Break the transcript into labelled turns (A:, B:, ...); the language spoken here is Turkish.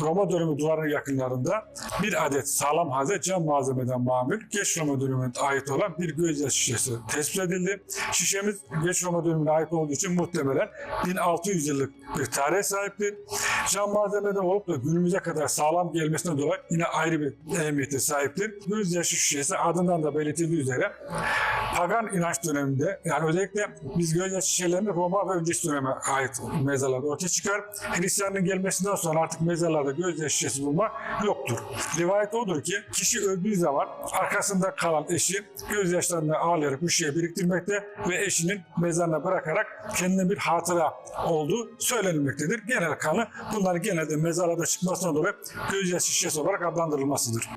A: Roma dönemi duvarının yakınlarında bir adet sağlam halde cam malzemeden mamul geç Roma dönemine ait olan bir gözyaşı şişesi tespit edildi. Şişemiz geç Roma dönemine ait olduğu için muhtemelen 1600 yıllık bir tarihe sahiptir. Cam malzemeden olup da günümüze kadar sağlam gelmesine dolayı yine ayrı bir ehemmiyete sahiptir. Gözyaşı şişesi adından da belirtildiği üzere pagan inanç döneminde yani özellikle biz gözyaşı şişelerini Roma ve öncesi döneme ait mezarlarda ortaya çıkar. Hristiyanlığın gelmesinden sonra artık mezarlarda gözyaşı şişesi bulma yoktur. Rivayet odur ki kişi öldüğü zaman arkasında kalan eşi gözyaşlarını ağlayarak bir şeye biriktirmekte ve eşinin mezarına bırakarak kendine bir hatıra olduğu söylenilmektedir. Genel kanı bunların genelde mezarlarda çıkmasına dolayı gözyaşı şişesi olarak adlandırılmasıdır.